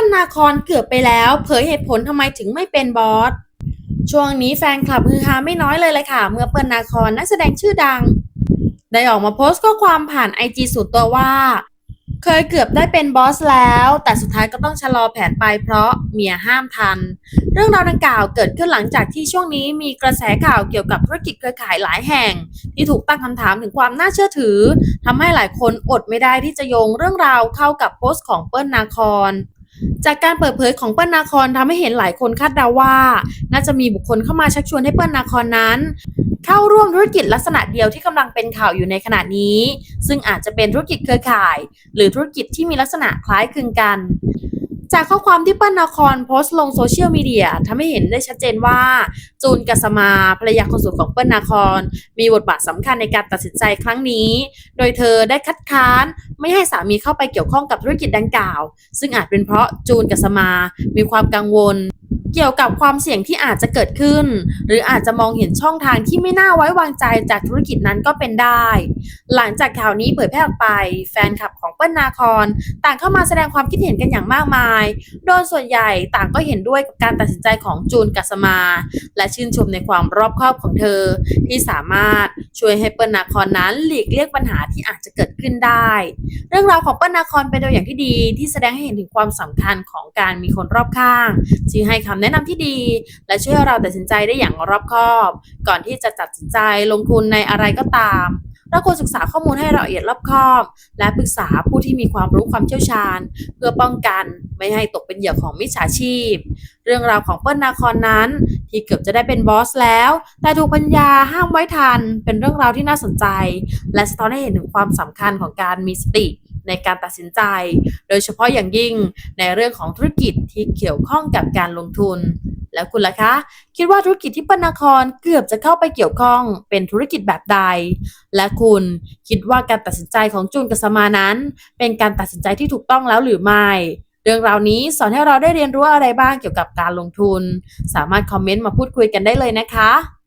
ปิ้ลนาคอนเกือบไปแล้ว เผยเหตุผลทำไมถึงไม่เป็นบอส ช่วงนี้แฟนคลับฮือฮาไม่น้อยเลยเลยค่ะ เมื่อเปิ้ลนาคอนนักแสดงชื่อดัง ได้ออกมาโพสต์ข้อความผ่านไอจีส่วนตัวว่า เคยเกือบได้เป็นบอสแล้ว แต่สุดท้ายก็ต้องชะลอแผนไปเพราะเมียห้ามทัน เรื่องราวดังกล่าวเกิดขึ้นหลังจากที่ช่วงนี้มีกระแสข่าวเกี่ยวกับธุรกิจเครือข่ายหลายแห่ง ที่ถูกตั้งคำถามถึงความน่าเชื่อถือทำให้หลายคนอดไม่ได้ที่จะโยงเรื่องราวเข้ากับโพสต์ของเปิ้ลนาคอน จากการเปิดเผยของเปิ้ลนาคอนทำให้เห็นหลายคนคาดเดาว่า น่าจะมีบุคคลเข้ามาชักชวนให้เปิ้ลนาคอนนั้น เข้าร่วมธุรกิจลักษณะเดียวที่กำลังเป็นข่าวอยู่ในขณะนี้ ซึ่งอาจจะเป็นธุรกิจเครือข่าย หรือธุรกิจที่มีลักษณะคล้ายคลึงกัน จากข้อความที่เปิ้ลนาคอนโพสต์ลงโซเชียลมีเดียทำให้เห็นได้ชัดเจนว่า จูนกัสมาภรรยาคนสวยของเปิ้ลนาคอนมีบทบาทสำคัญในการตัดสินใจครั้งนี้ โดยเธอได้คัดค้านไม่ให้สามีเข้าไปเกี่ยวข้องกับธุรกิจดังกล่าว ซึ่งอาจเป็นเพราะจูนกัสมามีความกังวล เกี่ยวกับความเสี่ยงที่อาจจะเกิดขึ้น หรืออาจจะมองเห็นช่องทางที่ไม่น่าไว้วางใจจากธุรกิจนั้นก็เป็นได้ หลังจากข่าวนี้เผยแพร่ออกไป แฟนคลับของเปิ้ลนาคอนต่างเข้ามาแสดงความคิดเห็นกันอย่างมากมาย โดยส่วนใหญ่ต่างก็เห็นด้วยกับการตัดสินใจของจูนกัสมา และชื่นชมในความรอบคอบของเธอ ที่สามารถช่วยให้เปิ้ลนาคอนนั้นหลีกเลี่ยงปัญหาที่อาจจะเกิดขึ้นได้ เรื่องราวของเปิ้ลนาคอนเป็นตัวอย่างที่ดี ที่แสดงให้เห็นถึงความสำคัญของการมีคนรอบข้างที่ให้คำแนะนำที่ดี และช่วยเราตัดสินใจได้อย่างรอบคอบ ก่อนที่จะตัดสินใจลงทุนในอะไรก็ตามเราควรศึกษาข้อมูลให้ละเอียดรอบคอบ และปรึกษาผู้ที่มีความรู้ความเชี่ยวชาญ เพื่อป้องกันไม่ให้ตกเป็นเหยื่อของมิจฉาชีพ เรื่องราวของเปิ้ลนาคอนนั้น ที่เกือบจะได้เป็นบอสแล้ว แต่ถูกปัญญาห้ามไว้ทัน เป็นเรื่องราวที่น่าสนใจ และสะท้อนให้เห็นถึงความสำคัญของการมีสติ ในการตัดสินใจ โดยเฉพาะอย่างยิ่งในเรื่องของธุรกิจที่เกี่ยวข้องกับการลงทุน แล้วคุณล่ะคะ คิดว่าธุรกิจที่ปนคอนเกือบจะเข้าไปเกี่ยวข้องเป็นธุรกิจแบบใด และคุณคิดว่าการตัดสินใจของจูนกัสมานั้น เป็นการตัดสินใจที่ถูกต้องแล้วหรือไม่เรื่องราวนี้สอนให้เราได้เรียนรู้อะไรบ้างเกี่ยวกับการลงทุน สามารถคอมเมนต์มาพูดคุยกันได้เลยนะคะ